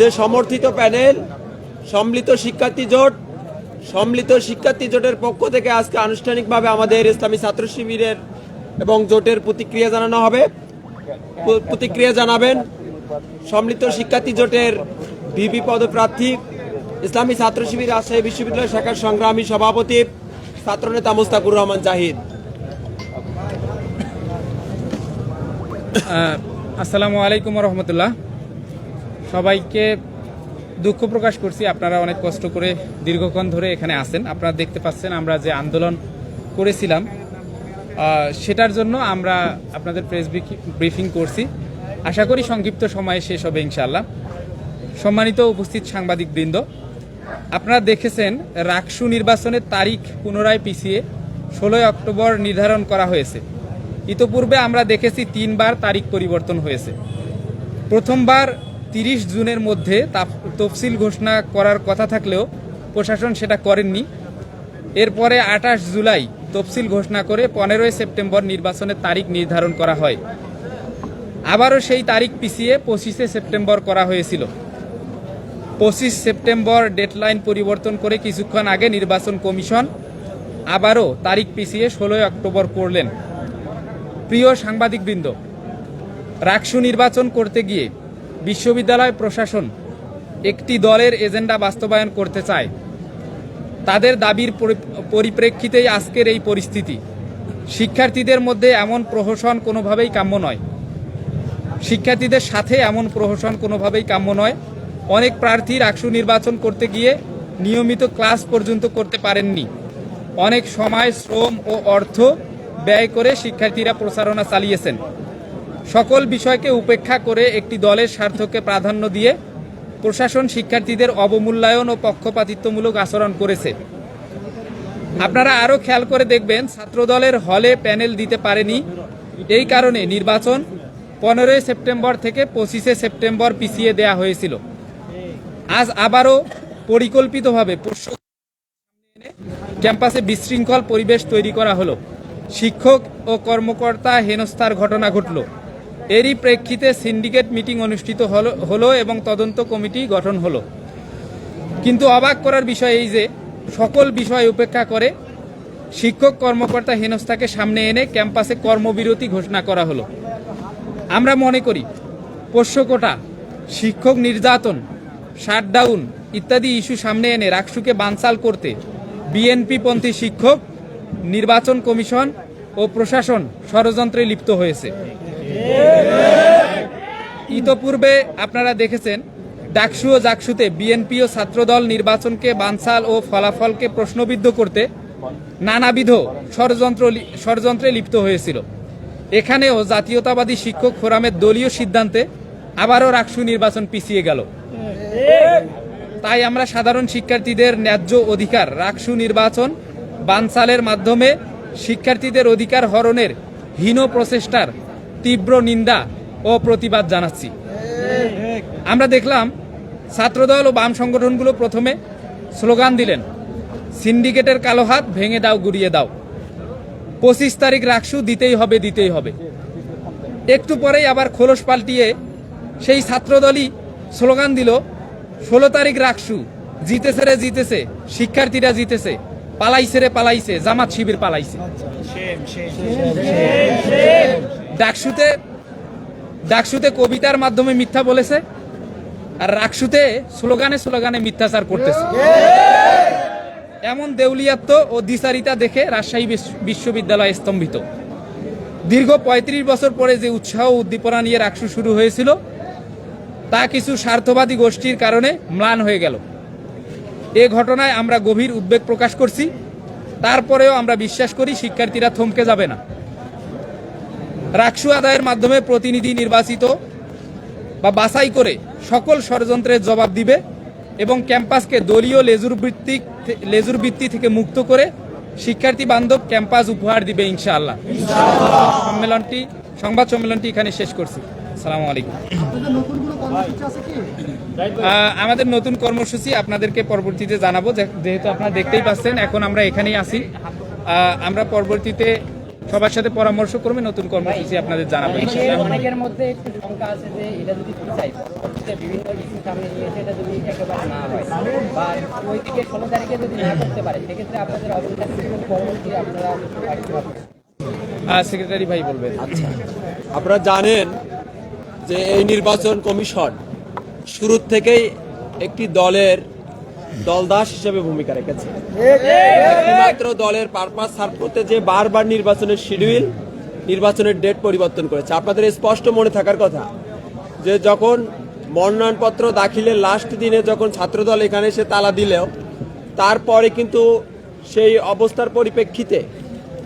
যে সমর্থিত প্যানেল, সম্মিলিত শিক্ষার্থী জোট, সম্মিলিত শিক্ষার্থী জোটের পক্ষ থেকে আজকে আনুষ্ঠানিকভাবে আমাদের ইসলামী ছাত্র শিবিরের এবং জোটের প্রতিক্রিয়া জানানো হবে। প্রতিক্রিয়া জানাবেন সম্মিলিত শিক্ষার্থী জোটের ভিপি পদপ্রার্থী, ইসলামী ছাত্র শিবির রাজশাহী বিশ্ববিদ্যালয় শাখার সংগ্রামী সভাপতি ছাত্রনেতা মুস্তাকুর রহমান জাহিদ। আসসালামু আলাইকুম রহমতুল্লাহ। সবাইকে দুঃখ প্রকাশ করছি। আপনারা অনেক কষ্ট করে দীর্ঘক্ষণ ধরে এখানে আসেন আপনারা দেখতে পাচ্ছেন আমরা যে আন্দোলন করেছিলাম। সেটার জন্য আমরা আপনাদের প্রেস ব্রিফিং করছি। আশা করি সংক্ষিপ্ত সময়ে শেষ হবে ইনশাল্লাহ সম্মানিত উপস্থিত সাংবাদিকবৃন্দ, আপনারা দেখেছেন রাকসু নির্বাচনের তারিখ পুনরায় পিছিয়ে ষোলোই অক্টোবর নির্ধারণ করা হয়েছে। ইতোপূর্বে আমরা দেখেছি তিনবার তারিখ পরিবর্তন হয়েছে। প্রথমবার তিরিশ জুনের মধ্যে তাফ- তফসিল ঘোষণা করার কথা থাকলেও প্রশাসন সেটা করেননি। এরপরে আঠাশ জুলাই তফসিল ঘোষণা করে পনেরোই সেপ্টেম্বর নির্বাচনের তারিখ নির্ধারণ করা হয়। আবারও সেই তারিখ পিছিয়ে পঁচিশে সেপ্টেম্বর করা হয়েছিল। পঁচিশ সেপ্টেম্বর ডেডলাইন পরিবর্তন করে কিছুক্ষণ আগে নির্বাচন কমিশন আবারও তারিখ পিছিয়ে ষোলোই অক্টোবর করলেন। প্রিয় সাংবাদিকবৃন্দ, রাকসু নির্বাচন করতে গিয়ে বিশ্ববিদ্যালয় প্রশাসন একটি দলের এজেন্ডা বাস্তবায়ন করতে চায়। তাদের দাবির পরিপ্রেক্ষিতেই আজকের এই পরিস্থিতি। শিক্ষার্থীদের মধ্যে এমন প্রহসন কোনোভাবেই কাম্য নয়। শিক্ষার্থীদের সাথে এমন প্রহসন কোনোভাবেই কাম্য নয়। অনেক প্রার্থী রাকসু নির্বাচন করতে গিয়ে নিয়মিত ক্লাস পর্যন্ত করতে পারেননি। অনেক সময় শ্রম ও অর্থ ব্যয় করে শিক্ষার্থীরা প্রচারণা চালিয়েছেন। সকল বিষয়কে উপেক্ষা করে একটি দলের স্বার্থকে প্রাধান্য দিয়ে প্রশাসন শিক্ষার্থীদের অবমূল্যায়ন ও পক্ষপাতিত্বমূলক আচরণ করেছে। আপনারা আরও খেয়াল করে দেখবেন, ছাত্রদলের হলে প্যানেল দিতে পারেনি। এই কারণে নির্বাচন পনেরোই সেপ্টেম্বর থেকে পঁচিশে সেপ্টেম্বর পিছিয়ে দেয়া হয়েছিল। আজ আবারও পরিকল্পিতভাবে ক্যাম্পাসে বিশৃঙ্খল পরিবেশ তৈরি করা হলো। শিক্ষক ও কর্মকর্তা হেনস্থার ঘটনা ঘটল। এরই প্রেক্ষিতে সিন্ডিকেট মিটিং অনুষ্ঠিত হলো এবং তদন্ত কমিটি গঠন হলো। কিন্তু অবাক করার বিষয় এই যে, সকল বিষয় উপেক্ষা করে শিক্ষক কর্মকর্তা হেনস্থাকে সামনে এনে ক্যাম্পাসে কর্মবিরতি ঘোষণা করা হলো। আমরা মনে করি পোষ্যকোটা শিক্ষক নির্যাতন, শাটডাউন ইত্যাদি ইস্যু সামনে এনে রাকসুকে বানচাল করতে বিএনপিপন্থী শিক্ষক, নির্বাচন কমিশন ও প্রশাসন ষড়যন্ত্রে লিপ্ত হয়েছে। ইতোপূর্বে আপনারা দেখেছেন, ডাকসু ও জাকসুতে বিএনপি ও ছাত্রদল নির্বাচনকে বানসাল ও ফলাফলকে প্রশ্নবিদ্ধ করতে নানাবিধ ষড়যন্ত্র ষড়যন্ত্রে লিপ্ত হয়েছিল। এখানেও জাতীয়তাবাদী শিক্ষক ফোরামের দলীয় সিদ্ধান্তে আবারও রাকসু নির্বাচন পিছিয়ে গেল। তাই আমরা সাধারণ শিক্ষার্থীদের ন্যায্য অধিকার রাকসু নির্বাচন বানসালের মাধ্যমে শিক্ষার্থীদের অধিকার হরণের হীন প্রচেষ্টার তীব্র নিন্দা ও প্রতিবাদ জানাচ্ছি। আমরা দেখলাম ছাত্রদল ও বাম সংগঠনগুলো প্রথমে স্লোগান দিলেন সিন্ডিকেটের কালো হাত ভেঙে দাও গুড়িয়ে দাও। পঁচিশ তারিখ রাকসু দিতেই হবে দিতেই হবে। একটু পরেই আবার খোলস পাল্টিয়ে সেই ছাত্রদলই স্লোগান দিল ষোলো তারিখ রাখসু জিতেছে রে জিতেছে শিক্ষার্থীরা জিতেছে পালাইছে রে পালাইছে জামাত শিবির পালাইছে। ডাকসুতে ডাকসুতে কবিতার মাধ্যমে মিথ্যা বলেছে আর রাকসুতে স্লোগানে স্লোগানে মিথ্যাচার করতেছে। এমন দেউলিয়াত্ব ও দ্বিচারিতা দেখে রাজশাহী বিশ- বিশ্ববিদ্যালয় স্তম্ভিত। দীর্ঘ ৩৫ বছর পরে যে উৎসাহ উদ্দীপনা নিয়ে রাকসু শুরু হয়েছিল, তা কিছু স্বার্থবাদী গোষ্ঠীর কারণে ম্লান হয়ে গেল। এ ঘটনায় আমরা গভীর উদ্বেগ প্রকাশ করছি। তারপরেও আমরা বিশ্বাস করি শিক্ষার্থীরা থমকে যাবে না। রাকসু আদায়ের মাধ্যমে প্রতিনিধি নির্বাচিত বা বাছাই করে সকল ষড়যন্ত্রের জবাব দিবে এবং ক্যাম্পাসকে দলীয় লেজুর ভিত্তিক লেজুর ভিত্তি থেকে মুক্ত করে শিক্ষার্থী বান্ধব ক্যাম্পাস উপহার দিবে ইনশাআল্লাহ। সম্মেলনটি সংবাদ সম্মেলনটি এখানে শেষ করছি। সালামু আলাইকুম। আমাদের নতুন কর্মসূচি আপনাদেরকে পরবর্তীতে জানাব যেহেতু আপনারা দেখতেই পাচ্ছেন এখন আমরা এখানেই আছি। আমরা পরবর্তীতে সবার সাথে পরামর্শ করবে নতুন কর্মসূচি আপনাদের জানাব অনেকের মধ্যে একটু শঙ্কা আছে যে এটা যদি চাই বিভিন্ন সামনে নিয়ে এসে এটা যদি একেবারে না হয় বা ওই দিকে ষোলো তারিখে যদি না করতে পারে সেক্ষেত্রে আপনাদের অবস্থা পরবর্তী আপনারা সেক্রেটারি ভাই বলবেন। আচ্ছা আপনারা জানেন যে এই নির্বাচন কমিশন শুরুর থেকেই একটি দলের দলদাস হিসেবে ভূমিকা রেখেছে। একমাত্র দলের পারপাস সার্ভ করতে যে বারবার নির্বাচনের শিডিউল নির্বাচনের ডেট পরিবর্তন করেছে। আপনাদের স্পষ্ট মনে থাকার কথা যে যখন মনোনয়নপত্র দাখিলের লাস্ট দিনে যখন ছাত্রদল এখানে এসে তালা দিলেও, তারপরে কিন্তু সেই অবস্থার পরিপ্রেক্ষিতে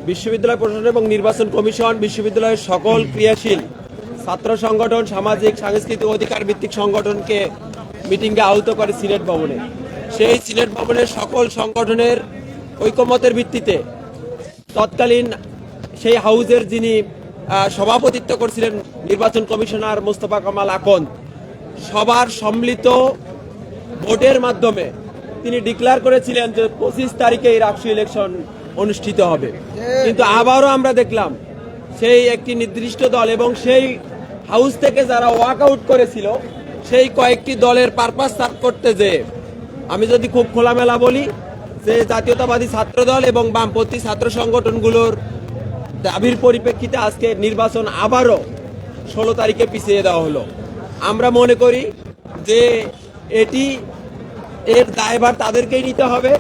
বিশ্ববিদ্যালয় প্রশাসন এবং নির্বাচন কমিশন, বিশ্ববিদ্যালয়ের সকল ক্রিয়াশীল ছাত্র সংগঠন, সামাজিক, সাংস্কৃতিক অধিকার ভিত্তিক সংগঠনকে মিটিংয়ে আহত করে সিনেট ভবনে। সেই সিনেট ভবনের সকল সংগঠনের ঐকমতের ভিত্তিতে তৎকালীন সেই হাউজের যিনি সভাপতিত্ব করছিলেন নির্বাচন কমিশনার মোস্তফা কামাল আকন্দ, সবার সম্মিলিত ভোটের মাধ্যমে তিনি ডিক্লেয়ার করেছিলেন যে পঁচিশ তারিখে এই রাষ্ট্রীয় ইলেকশন অনুষ্ঠিত হবে। কিন্তু আবারও আমরা দেখলাম সেই একটি নির্দিষ্ট দল এবং সেই হাউস থেকে যারা ওয়াক আউট করেছিল, সেই কয়েকটি দলের পারপাস সার্ভ করতে যে আমি যদি খুব খোলামেলা বলি, যে জাতীয়তাবাদী ছাত্রদল এবং বামপন্থী ছাত্র সংগঠনগুলোর দাবির পরিপ্রেক্ষিতে আজকে নির্বাচন আবারও ষোলো তারিখে পিছিয়ে দেওয়া হলো। আমরা মনে করি যে এটি এর দায়ভার তাদেরকেই নিতে হবে।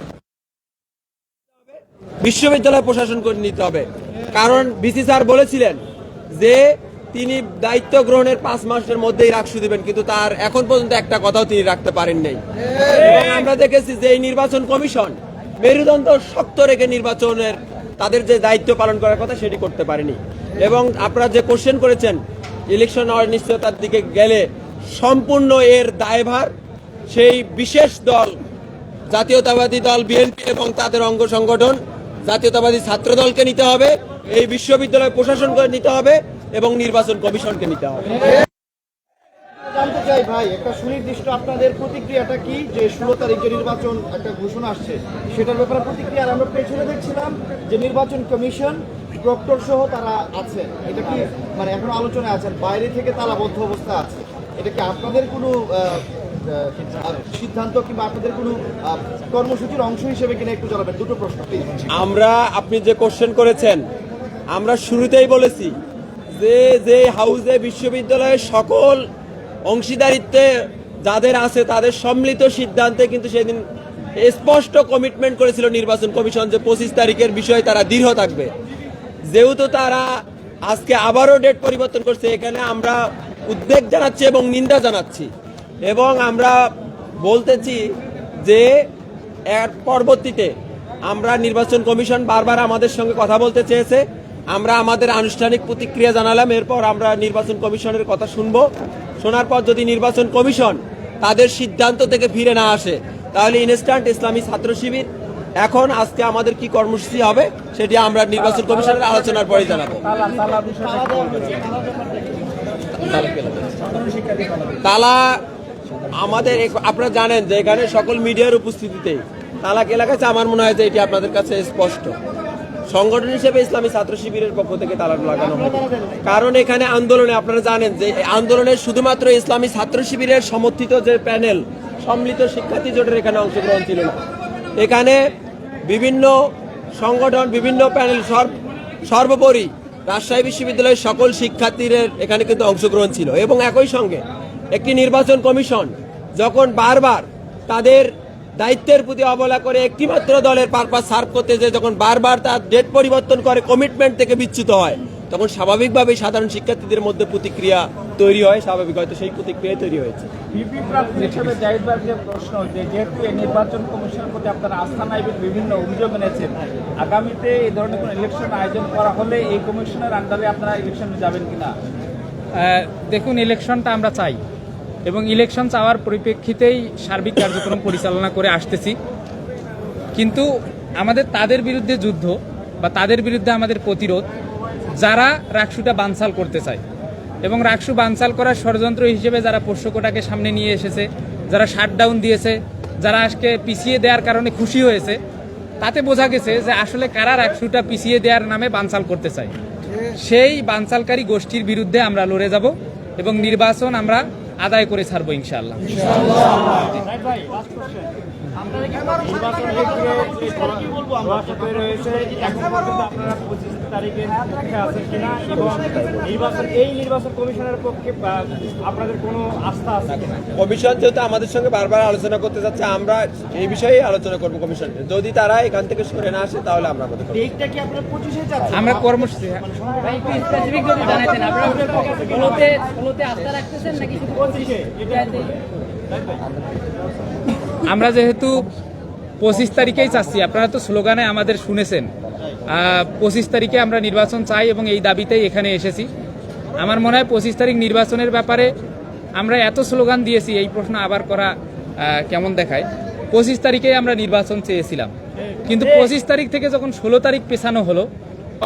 বিশ্ববিদ্যালয় প্রশাসন করে নিতে হবে। কারণ বিসি স্যার বলেছিলেন যে তিনি দায়িত্ব গ্রহণের পাঁচ মাসের মধ্যেই রাখসু দিবেন, কিন্তু তার এখন পর্যন্ত একটা কথাও তিনি রাখতে পারেন নাই। আমরা দেখেছি যে এই নির্বাচন কমিশন মেরুদণ্ড শক্ত রেখে নির্বাচনের তাদের যে দায়িত্ব পালন করার কথা সেটি করতে পারেনি। এবং আপনারা যে কোশ্চেন করেছেন ইলেকশন অনিশ্চয়তার দিকে গেলে সম্পূর্ণ এর দায়ভার সেই বিশেষ দল, জাতীয়তাবাদী দল বিএনপি এবং তাদের অঙ্গ সংগঠন, জাতীয়তাবাদী ছাত্র দলকে নিতে হবে, এই বিশ্ববিদ্যালয় প্রশাসনকে নিতে হবে এবং নির্বাচন কমিশনকে নিতে হবে। জানতে চাই ভাই একটা সুনির্দিষ্ট আপনাদের প্রতিক্রিয়াটা কি? যে ষোলো তারিখ যে নির্বাচন একটা ঘোষণা আসছে সেটার ব্যাপারে প্রতিক্রিয়া আর আমরা পেছনে দেখছিলাম যে নির্বাচন কমিশন প্রক্টর সহ তারা আছেন এটা কি মানে এখন আলোচনায় আছেন বাইরে থেকে তালাবদ্ধ অবস্থা আছে। এটা কি আপনাদের কোনো সিদ্ধান্ত কিংবা আপনাদের কোনো কর্মসূচির অংশ হিসেবে কিনা একটু জানাবেন? দুটো প্রশ্ন আমরা আপনি যে কোশ্চেন করেছেন আমরা শুরুতেই বলেছি যে যে হাউসে বিশ্ববিদ্যালয়ের সকল অংশীদারিত্বে যাদের আছে তাদের সম্মিলিত সিদ্ধান্তে কিন্তু সেদিন স্পষ্ট কমিটমেন্ট করেছিল নির্বাচন কমিশন যে পঁচিশ তারিখের বিষয়ে তারা দৃঢ় থাকবে। যেহেতু তারা আজকে আবারও ডেট পরিবর্তন করছে, এখানে আমরা উদ্বেগ জানাচ্ছি এবং নিন্দা জানাচ্ছি। এবং আমরা বলতেছি যে, এর পরবর্তীতে আমরা নির্বাচন কমিশন বারবার আমাদের সঙ্গে কথা বলতে চেয়েছে। আমরা আমাদের আনুষ্ঠানিক প্রতিক্রিয়া জানালাম, এরপর আমরা নির্বাচন কমিশনের কথা শুনব। শোনার পর যদি নির্বাচন কমিশন তাদের সিদ্ধান্ত থেকে ফিরে না আসে, তাহলে ইনস্ট্যান্ট ইসলামী ছাত্র শিবির এখন আজকে আমাদের কি কর্মসূচি হবে সেটি আমরা নির্বাচন কমিশনের আলোচনার পরে জানাব। তালা আমাদের আপনারা জানেন যে এখানে সকল মিডিয়ার উপস্থিতিতে তালাক এলাকাছে আমার মনে হয় যে এটি আপনাদের কাছে স্পষ্ট। সংগঠন হিসেবে ইসলামী ছাত্র শিবিরের পক্ষ থেকে তালাক লাগানো হবে কারণ এখানে আন্দোলনে আপনারা জানেন যে আন্দোলনে শুধুমাত্র ইসলামী ছাত্র শিবিরের সমর্থিত যে প্যানেল, সম্মিলিত শিক্ষার্থী জোটের এখানে অংশগ্রহণ ছিল না। এখানে বিভিন্ন সংগঠন, বিভিন্ন প্যানেল সর্ব- সর্বোপরি রাজশাহী বিশ্ববিদ্যালয়ের সকল শিক্ষার্থীদের এখানে কিন্তু অংশগ্রহণ ছিল এবং একই সঙ্গে একটি নির্বাচন কমিশন যখন বারবার তাদের দায়িত্বের প্রতি অবহেলা করে একটিমাত্র দলের পারপাস সার্ভ করতে যে যখন বারবার তার ডেট পরিবর্তন করে কমিটমেন্ট থেকে বিচ্যুত হয় তখন স্বাভাবিকভাবেই সাধারণ শিক্ষার্থীদের মধ্যে প্রতিক্রিয়া তৈরি হয়। স্বাভাবিক হয়তো সেই প্রতিক্রিয়া তৈরি হয়েছে। প্রশ্ন যে যেহেতু এই নির্বাচন কমিশনের প্রতি আপনারা আস্থা নাই বিভিন্ন অভিযোগ এনেছেন আগামীতে এই ধরনের কোনো ইলেকশন আয়োজন করা হলে এই কমিশনের আন্ডারে আপনারা ইলেকশনে যাবেন কিনা? দেখুন ইলেকশনটা আমরা চাই। এবং ইলেকশন চাওয়ার পরিপ্রেক্ষিতেই সার্বিক কার্যক্রম পরিচালনা করে আসতেছি। কিন্তু আমাদের তাদের বিরুদ্ধে যুদ্ধ বা তাদের বিরুদ্ধে আমাদের প্রতিরোধ, যারা রাকসুটা বানসাল করতে চায়। এবং রাকসু বানসাল করার ষড়যন্ত্র হিসেবে যারা পোষ্যকোটাকে সামনে নিয়ে এসেছে, যারা শাটডাউন দিয়েছে, যারা আজকে পিছিয়ে দেওয়ার কারণে খুশি হয়েছে, তাতে বোঝা গেছে যে আসলে কারা একশোটা পিছিয়ে দেওয়ার নামে বানচাল করতে চায়। সেই বানচালকারী গোষ্ঠীর বিরুদ্ধে আমরা লড়ে যাব এবং নির্বাচন আমরা আদায় করে ছাড়বো ইনশাআল্লাহ রয়েছে এখন পর্যন্ত আপনারা পঁচিশ তারিখের পক্ষে আছেন কিনা এবং নির্বাচন এই নির্বাচন কমিশনের পক্ষে আপনাদের কোনো আস্থা আছে কিনা কমিশন যেহেতু আমাদের সঙ্গে বারবার আলোচনা করতে যাচ্ছে আমরা এই বিষয়ে আলোচনা করব কমিশন যদি তারা এখান থেকে সরে না আসে তাহলে আমরা। ডেটটা কি আপনারা পঁচিশে যাচ্ছেন আমরা কর্মসূচি স্পেসিফিক যদি জানাতেন আপনারা ষোলোতে ষোলোতে আস্থা রাখতেছেন নাকি শুধু পঁচিশে আমরা যেহেতু পঁচিশ তারিখেই চাচ্ছি। আপনারা তো স্লোগানে আমাদের শুনেছেন। পঁচিশ তারিখে আমরা নির্বাচন চাই এবং এই দাবিতেই এখানে এসেছি। আমার মনে হয় পঁচিশ তারিখ নির্বাচনের ব্যাপারে আমরা এত স্লোগান দিয়েছি, এই প্রশ্ন আবার করা কেমন দেখায়? পঁচিশ তারিখেই আমরা নির্বাচন চেয়েছিলাম। কিন্তু পঁচিশ তারিখ থেকে যখন ষোলো তারিখ পেছানো হলো,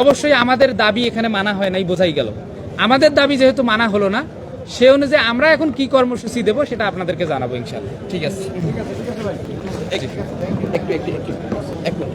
অবশ্যই আমাদের দাবি এখানে মানা হয় নাই, বোঝাই গেল। আমাদের দাবি যেহেতু মানা হলো না, সে অনুযায়ী আমরা এখন কি কর্মসূচি দেবো সেটা আপনাদেরকে জানাব ইনশাল্লাহ ঠিক আছে। একটু একটু একটু এক মিনিট